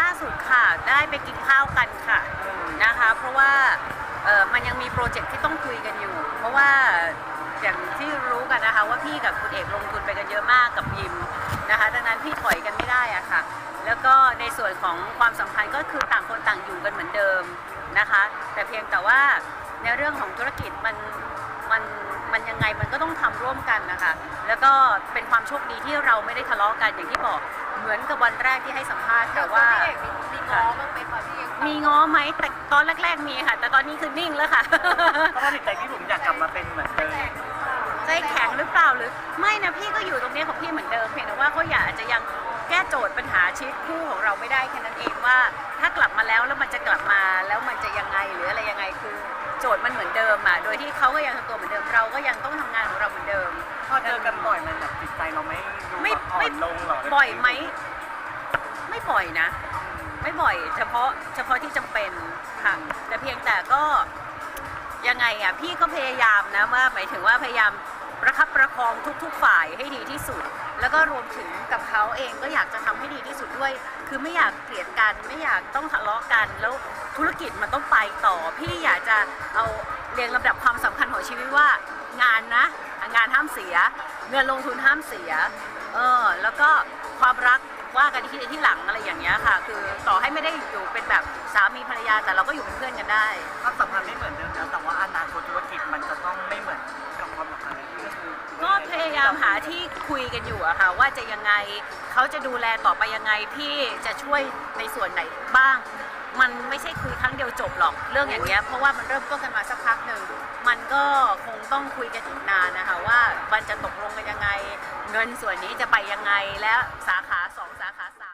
ล่าสุดค่ะได้ไปกินข้าวกันค่ะนะคะ เพราะว่าเออมันยังมีโปรเจกต์ที่ต้องคุยกันอยู่ เพราะว่าอย่างที่รู้กันนะคะว่าพี่กับคุณเอกลงทุนไปกันเยอะมากกับยิมนะคะดังนั้นพี่ถอยกันไม่ได้อะค่ะ แล้วก็ในส่วนของความสัมพันธ์ก็คือต่างคนต่างอยู่กันเหมือนเดิมนะคะ แต่เพียงแต่ว่าในเรื่องของธุรกิจมันมันมันยังไงมันก็ต้องทำร่วมกันนะคะ แล้วก็เป็นความโชคดีที่เราไม่ได้ทะเลาะกันอย่างที่บอก เหมือนกับวันแรกที่ให้สัมภาษณ์ค่ะว่าพี่เอกมีง้อบ้างไหมคะพี่เอกมีง้อไหมแต่ตอนแรกๆมีค่ะ แต่ตอนนี้คือนิ่งแล้วค่ะ เพราะว่าจิตใจพี่บุ๋มอยากกลับมาเป็นเหมือนเดิมใจแข็งหรือเปล่าหรือ ไม่นะพี่ก็อยู่ตรงนี้ของพี่เหมือนเดิมเพียงแต่ว่าเขาอยากจะยังแก้โจทย์ปัญหาชีวิตคู่ของเราไม่ได้แค่นั้นเองว่า ถ้ากลับมาแล้วแล้วมันจะกลับมาแล้วมันจะยังไงหรืออะไรยังไงคือ โจทย์มันเหมือนเดิมอะโดยที่เขาก็ยังทำตัวเหมือนเดิมเราก็ยังต้องทำงานของเราเหมือนเดิม พอเจอกันบ่อยมันแบบจิตใจเราไม่ดูไม่แบบ อ่อไม่นลงหรอบ่อยไหม ไม่บ่อยนะ ไม่บ่อย เฉพาะเฉพาะที่จำเป็นค่ะ แต่เพียงแต่ก็ยังไงอะพี่ก็พยายามนะว่าหมายถึงว่าพยายามประคับประคองทุก ๆ ฝ่ายให้ดีที่สุด แล้วก็รวมถึงกับเขาเองก็อยากจะทำให้ดีที่สุดด้วย คือไม่อยากเกลียดกันไม่อยากต้องทะเลาะกัน แล้วธุรกิจมันต้องไปต่อ พี่อยากจะเอาเรียงลำดับความสำคัญของชีวิต เงินลงทุนห้ามเสีย เออ แล้วก็ความรักว่ากันที่ที่หลังอะไรอย่างเงี้ยค่ะ คือต่อให้ไม่ได้อยู่เป็นแบบสามีภรรยาแต่เราก็อยู่เป็นเพื่อนกันได้ ความสัมพันธ์ไม่เหมือนเดิมแล้วแต่ ที่คุยกันอยู่อะค่ะว่าจะยังไงเขาจะดูแลต่อไปยังไงพี่จะช่วยในส่วนไหนบ้าง มันไม่ใช่คุยครั้งเดียวจบหรอกเรื่องอย่างเงี้ยเพราะว่ามันเริ่มต้นกันมาสักพักหนึ่งมันก็คงต้องคุยกันอีกนานนะคะว่ามันจะตกลงกันยังไง เงินส่วนนี้จะไปยังไงและสาขา